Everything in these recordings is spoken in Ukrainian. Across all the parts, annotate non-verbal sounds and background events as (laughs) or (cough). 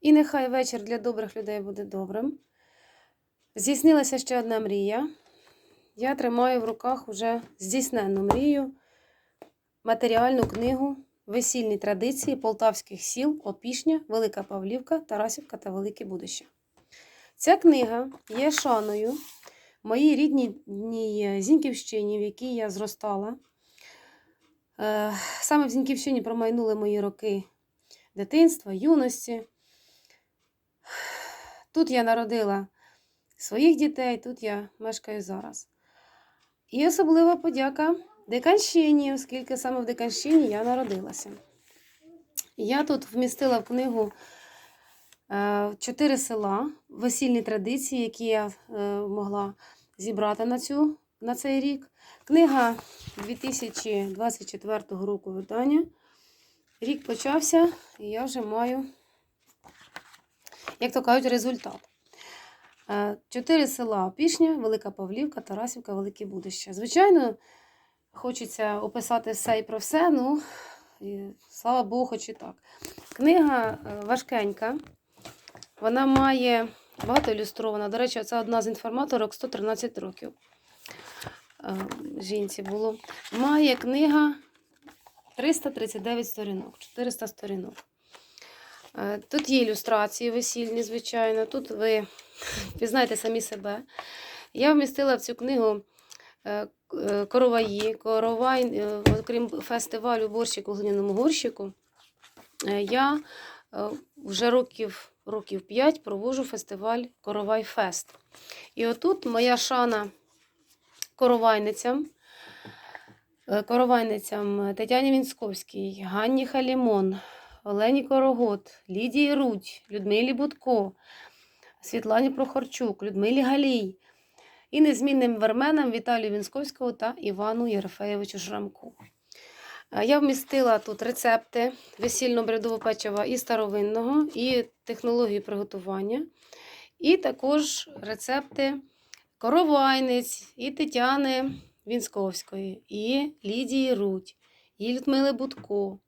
І нехай вечір для добрих людей буде добрим. Здійснилася ще одна мрія. Я тримаю в руках уже здійсненну мрію, матеріальну книгу Весільні традиції полтавських сіл Опішня, Велика Павлівка, Тарасівка та Велике Будище. Ця книга є шаною моїй рідній Зіньківщині, в якій я зростала. Е, Саме в Зіньківщині промайнули мої роки дитинства, юності. Тут я народила своїх дітей, тут я мешкаю зараз. І особлива подяка Диканщині, оскільки саме в Диканщині я народилася. Я тут вмістила в книгу е, чотири села, весільні традиції, які я е, могла зібрати на, цю, на цей рік. Книга 2024 року видання. Рік почався, і я вже маю, як то кажуть, результат. Е, Чотири села Опішня, Велика Павлівка, Тарасівка, Велике Будище. Звичайно, хочеться описати все і про все, ну, і, слава Богу, хоч і так. Книга е, важкенька, вона має багато ілюстрована. До речі, це одна з інформаторок 113 років. е, Жінці було. Має книга 339 сторінок, 400 сторінок. Е, Тут є ілюстрації весільні, звичайно. Тут ви (laughs) пізнаєте самі себе. Я вмістила в цю книгу е, е, короваї. Коровай, окрім фестивалю борщику у глиняному горщику, я вже років, років 5 проводжу фестиваль Коровай Фест. І отут моя шана коровайницям. Коровайницям Тетяні Вінсковській, Ганні Халімон, Олені Корогот, Лідії Рудь, Людмилі Будко, Світлані Прохорчук, Людмилі Галій і незмінним верменам Віталію Вінсковського та Івану Єрофеєвичу Жрамку. Е, Я вмістила тут рецепти весільно-брядового печива і старовинного, і технології приготування, і також рецепти коровайниць і Тетяни Вінсковської, і Лідії Рудь, і Людмили Будко.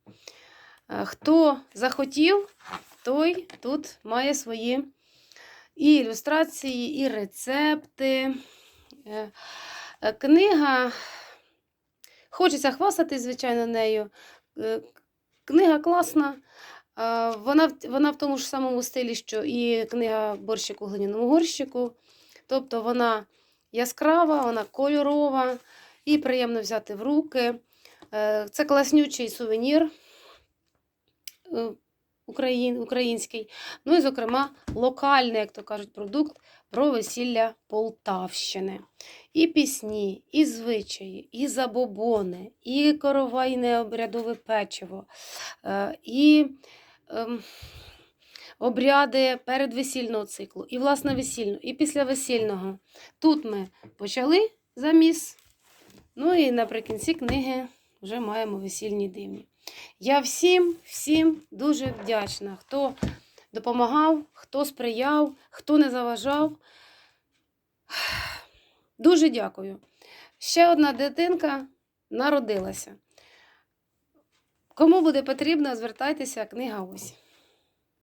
Е, Хто захотів, той тут має свої і ілюстрації, і рецепти. Е, е, Книга, хочеться хвастатись, звичайно, нею. Книга класна. Вона, вона в тому ж самому стилі, що і книга борщику у глиняному горщику. Тобто вона яскрава, вона кольорова і приємно взяти в руки. Це класнючий сувенір український. Ну і, зокрема, локальний, як то кажуть, продукт про весілля Полтавщини. І пісні, і звичаї, і забобони, і коровайне обрядове печиво, е, і ем, обряди передвесільного циклу, і власне весільного, і післявесільного. Тут ми почали заміс. Ну і наприкінці книги вже маємо весільні дивні. Я всім, всім дуже вдячна, хто допомагав, хто сприяв, хто не заважав. Дуже дякую. Ще одна дитинка народилася. Кому буде потрібно, звертайтеся, книга ось.